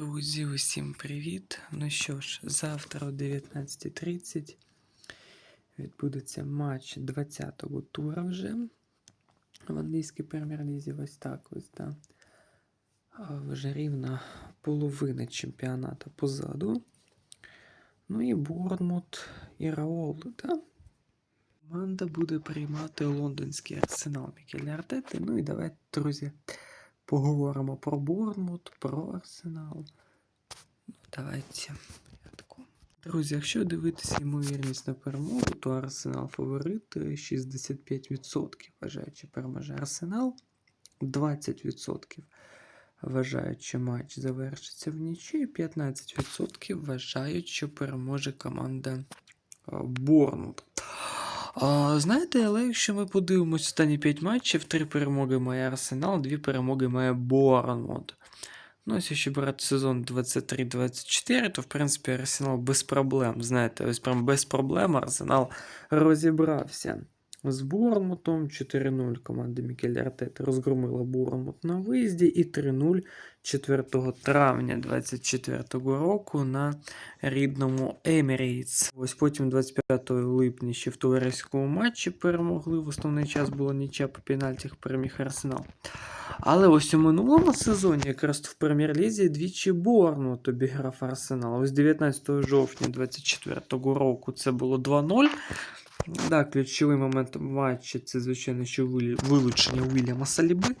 Друзі, усім привіт! Ну що ж, завтра о 19.30 відбудеться матч 20-го тура вже в англійській прем'єр-лізі. Ось так ось, да. Вже рівна половина чемпіонату позаду. Ну і Борнмут і Раол, да? Команда буде приймати лондонський арсенал Мікеля Артети. Ну і давайте, друзі, поговоримо про Борнмут, про Арсенал. Ну, давайте. порядку. Друзі, якщо дивитися ймовірність на перемогу, то Арсенал фаворит е, 65% вважають, що переможе Арсенал. 20% вважають, що матч завершиться в нічі, і 15% вважають, що переможе команда е, Борнмут. А, знаєте, але якщо ми подивимось останні 5 матчів, 3 перемоги має Арсенал, 2 перемоги має Борнмут. Ну, ось якщо брати сезон 23-24, то в принципі Арсенал без проблем. Знаєте, ось прям без проблем Арсенал розібрався. З Борнмутом 4-0 команда Мікеля Артети розгромила Борнмут на виїзді і 3-0 4 травня 24 року на рідному Емірейтс. Ось потім 25 липня ще в товариському матчі перемогли. В основний час було нічия по пенальтях переміг Арсенал. Але ось у минулому сезоні, якраз в прем'єр-лізі, двічі Борнмут обіграв Арсенал. Ось 19 жовтня 24 року це було 2-0. Да, ключовий момент матча це, звичайно, що вилучення Уільяма Саліби,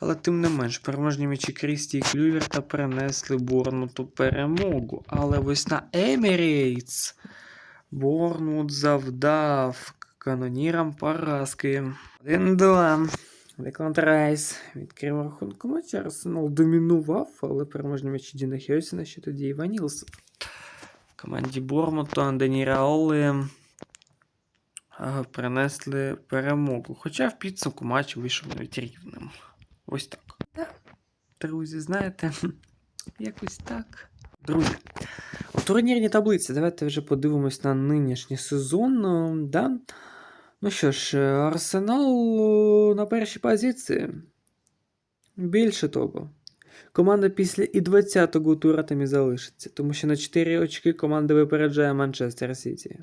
але тим не менш, переможні м'ячі Крісті і Клюверта принесли Борнмуту перемогу. Але ось на Емірейтс Борнмут завдав канонірам поразки. 1-2. Декланд Райс відкрив рахунку матча. Арсенал домінував, але переможні м'ячі Діна Хьосіна ще тоді Іван Нілсен. Команді Бормута Дені Раоли принесли перемогу. Хоча в підсумку матч вийшов навіть рівним. Ось так. Друзі, знаєте, якось так. Друзі, у турнірній таблиці давайте вже подивимось на нинішній сезон. е, Да? Ну що ж, е, Арсенал е, на першій позиції. Більше того, команда після і 20-го тура там і залишиться, тому що на 4 очки команда випереджає Манчестер Сіті.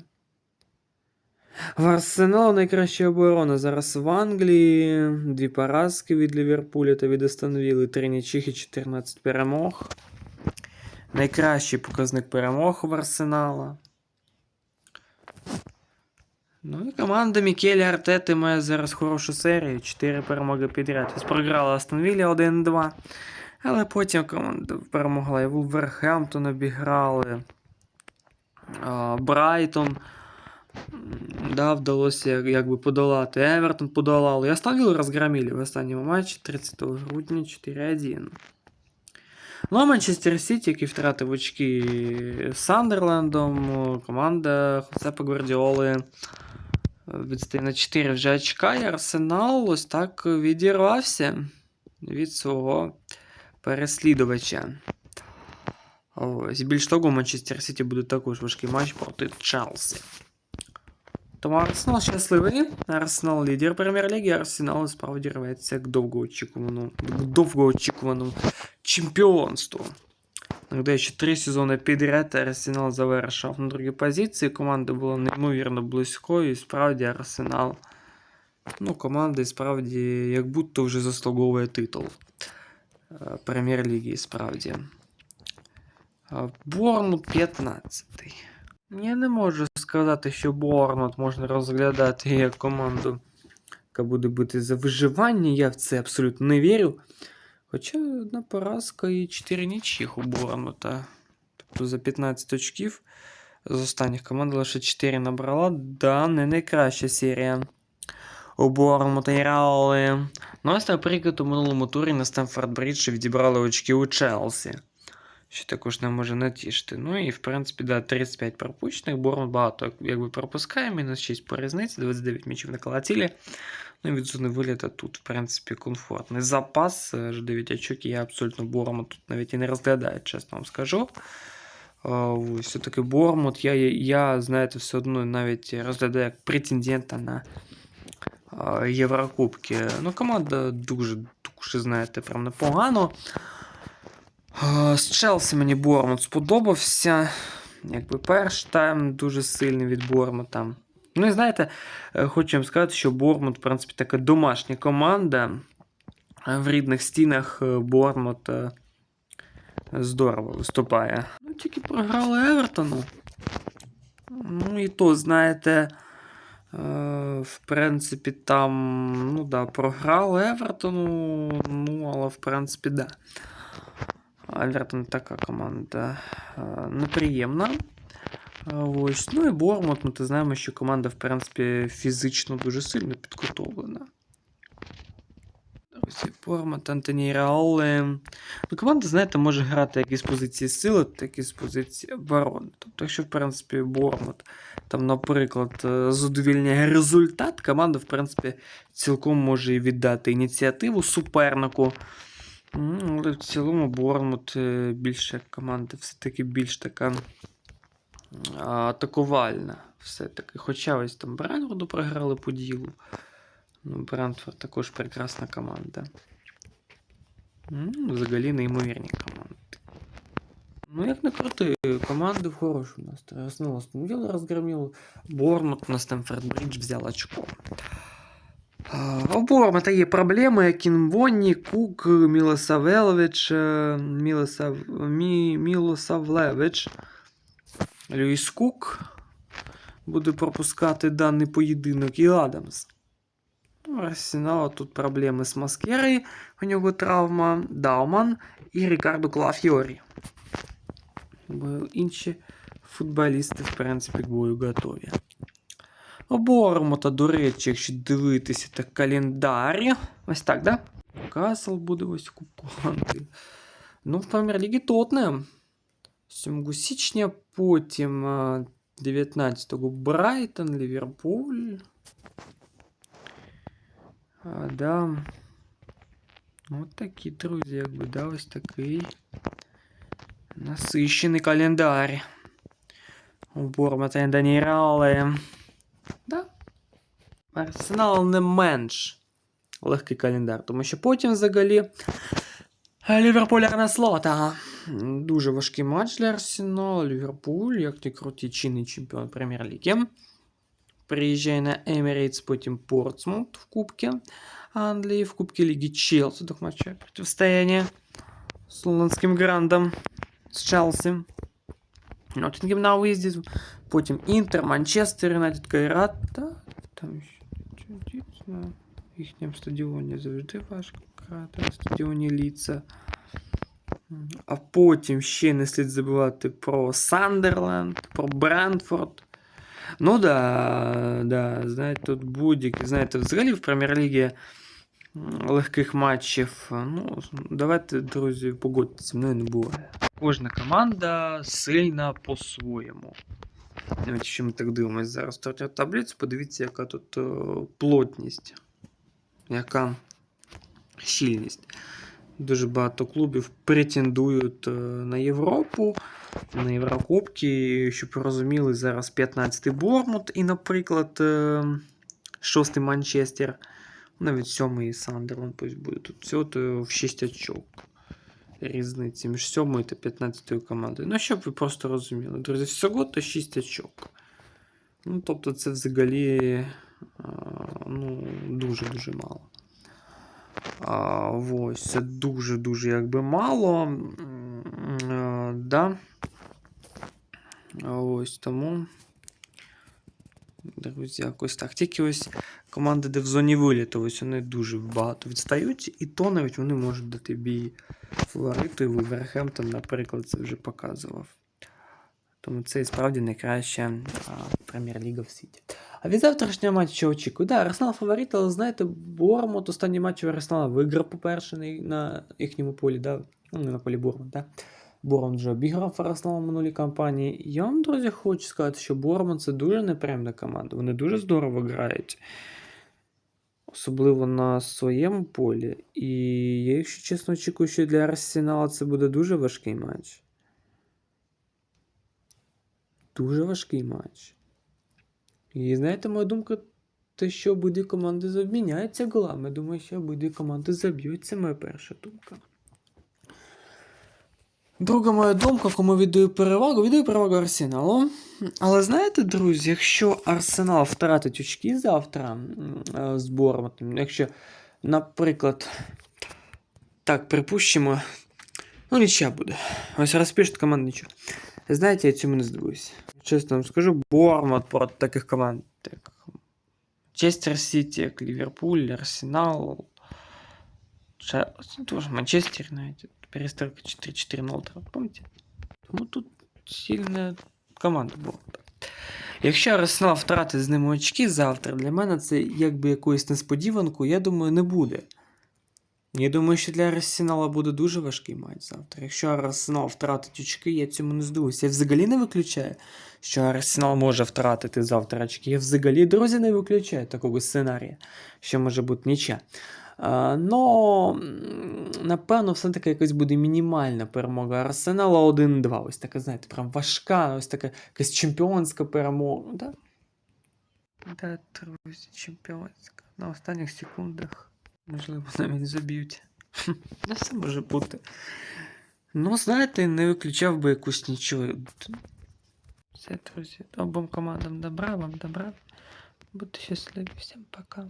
В Арсеналу найкраща оборона зараз в Англії. Дві поразки від Ліверпуля та від Астон Вілли, 3 нічих і 14 перемог. Найкращий показник перемог в Арсенала. Ну і команда Мікеля Артети має зараз хорошу серію. 4 перемоги підряд. Програла Астонвілі 1-2. Але потім команда перемогла і Вулверхемптон обіграли. Брайтон. Да, вдалося як- якби подолати. Евертон подолали. І Астон Віллу розгромили в останньому матчі 30 грудня 4-1. Ну, а Манчестер Сіті, який втратив очки з Сандерлендом, команда Хосепа Гвардіоли відстає на 4 вже очка, і Арсенал ось так відірвався від свого переслідувача. Ось. Більш того, Манчестер Сіті буде також важкий матч проти Челсі. Тому Арсенал щасливий. Арсенал лідер прем'єр-ліги, Арсенал справді рветься к довгоочікуваному, к довгоочікуваному чемпіонству. Нагадаю, що три сезони підряд Арсенал завершив на другій позиції. Команда була неймовірно близькою, і справді Арсенал. Ну, команда і справді як будто вже заслуговує титул е, прем'єр-ліги, справді. А, Борнмут 15. Я не можу сказати, що Борнмут можна розглядати як команду, яка буде бити за виживання. Я в це абсолютно не вірю. Хоча одна поразка і 4 нічих у Борнмута. Тобто за 15 очків з останніх команд лише 4 набрала. Да, не найкраща серія у Борнмута і Раули. Ну, ось, наприклад, у минулому турі на Стемфорд Брідж відібрали очки у Челсі. Що також не може натішити. Ну і в принципі, да, 35 пропущених. Борнмут багато якби пропускає, мінус 6 по різниці, 29 м'ячів на колотілі. Ну і від зони виліта тут, в принципі, комфортний запас. Аж 9 очок, я абсолютно Бормут тут навіть і не розглядаю, чесно вам скажу. Все-таки Бормут, я, я, знаєте, все одно навіть розглядаю як претендента на Єврокубки. Ну, команда дуже, дуже, знаєте, прям непогано. З Челсі мені Бормут сподобався. Якби перший тайм дуже сильний від Бормута. Ну і знаєте, е, хочу вам сказати, що Бормут, в принципі, така домашня команда. Е, В рідних стінах е, Бормут здорово виступає. Ну, тільки програли Евертону. Ну і то, знаєте, в принципі, там, ну да, програли Евертону, ну, але в принципі, да. Евертон така команда неприємна. Е, Ось. Ну і Бормут, ми знаємо, що команда, в принципі, фізично дуже сильно підготовлена. Бормут, Антоні Раоли. Ну, команда, знаєте, може грати як із позиції сили, так і з позиції оборони. Тобто, якщо, в принципі, Бормут, там, наприклад, е, задовільняє результат, команда, в принципі, цілком може і віддати ініціативу супернику. Але в цілому Бормут е, більше команда, все-таки більш така атакувальна. Все-таки. Хоча ось там Бренфорду програли по ділу. Ну, Брентфорд також прекрасна команда. М, Взагалі неймовірні команди. Ну, як не крути, команди в хорошому настрої. Арсенал Астон Вілла розгромив. Бормут на Стемфорд Бридж взял очко. А, У Бормута є проблеми. Кінвонні, Кук, Мілосавелович, е, Мілосав... Мі... Мілосавлевич. Люїс Кук буде пропускати даний поєдинок і Адамс. У Арсенала тут проблеми з Маскери, у нього травма, Дауман і Рікардо Клафьорі. Інші футболісти, в принципі, к бою готові. У Бормота, до речі, якщо дивитися так календар. Ось так, да? Касл буде ось купувати. Ну, в прем'єр-лігі Тотнем. 7 січня, потім а, 19-го Брайтон, Ліверпуль. А, да. От такі, друзі, якби, да, ось такий насищений календар. У Бормота і Данірали. Да. Арсенал не менш легкий календар, тому що потім взагалі Ліверпулярна слота. Дуже важкий матч для Арсеналу. Ліверпуль, як не крутий чинний чемпіон Прем'єр-ліги. Приїжджає на Емірейтс, потім Портсмут в Кубці Англії, в Кубці Ліги Челсі, двох матчів протистояння з лондонським грандом, з Челсі. Ноттінгем на виїзді, потім Інтер, Манчестер, Юнайтед, Кайрат. Та, там ще дійсно, в їхньому стадіоні завжди важко грати, на стадіоні Ліца. А потім ще не слід забувати про Сандерленд, про Брентфорд. Ну да, да, знаєте, тут будь-які, знаєте, взагалі в прем'єр-лігі легких матчів. Ну, давайте, друзі, погодьтеся, мною не буває. Кожна команда сильна по-своєму. Навіть якщо ми так дивимося зараз стартову таблицю, подивіться, яка тут е, плотність, яка щільність. Дуже багато клубів претендують е, на Європу, на Єврокубки. Щоб розуміли, зараз 15-й Бормут і, наприклад, е, 6-й Манчестер, навіть 7-й Сандерленд пусть буде. Тут то в 6 очок різниці між 7 та 15 командою. Ну, щоб ви просто розуміли, друзі, всього то 6 очок. Ну, тобто, це взагалі а, ну, дуже-дуже мало. А, ось, це дуже-дуже якби мало. М, а, да. А Ось тому. Друзі, якось так. Тільки ось команди, де в зоні виліту, ось вони дуже багато відстають, і то навіть вони можуть дати бій фавориту, і Вулверхемптон, наприклад, це вже показував. Тому це і справді найкраща прем'єр-ліга в світі. А від завтрашнього матчу очікую. Да, Арсенал фаворит, але знаєте, Бормут останній матч Арсенала виграв, по-перше, на, їхньому полі, да? ну на полі Бормут, да? Бормут вже обіграв Арсенал в минулій кампанії. Я вам, друзі, хочу сказати, що Бормут це дуже неприємна команда. Вони дуже здорово грають. Особливо на своєму полі. І я, якщо чесно, очікую, що для Арсенала це буде дуже важкий матч. Дуже важкий матч. І знаєте, моя думка, те, що обидві команди обміняються голами. Думаю, що обидві команди заб'ють. Це моя перша думка. Друга моя думка, кому віддаю перевагу, віддаю перевагу Арсеналу. Але знаєте, друзі, якщо Арсенал втратить очки завтра м, е, з Бормутом, якщо, наприклад, так, припустимо, ну нічия буде. Ось розпишуть команд нічого. Знаєте, я цьому не здивуюся. Чесно вам скажу, Бормут проти таких команд, як Манчестер Сіті, як Ліверпуль, Арсенал, Челсі, тоже Манчестер Юнайтед, перестройка 4-4-0, там, помните? Тому тут сильна команда була. Якщо Арсенал втратить з ними очки завтра, для мене це якби якоюсь несподіванкою, я думаю, не буде. Я думаю, що для Арсенала буде дуже важкий матч завтра. Якщо Арсенал втратить очки, я цьому не здивуюся. Я взагалі не виключаю, що Арсенал може втратити завтра очки. Я взагалі, друзі, не виключаю такого сценарія, що може бути нічия. А, Но, напевно, все-таки якась буде мінімальна перемога Арсенала 1-2. Ось така, знаєте, прям важка, ось така якась чемпіонська перемога. Да? Да, друзі, чемпіонська. На останніх секундах. Можливо, навіть заб'ють. Ну, все може бути. Ну, знаєте, не виключав би якусь нічого. Все, друзі, обом командам добра, вам добра. Будьте щасливі, всім пока.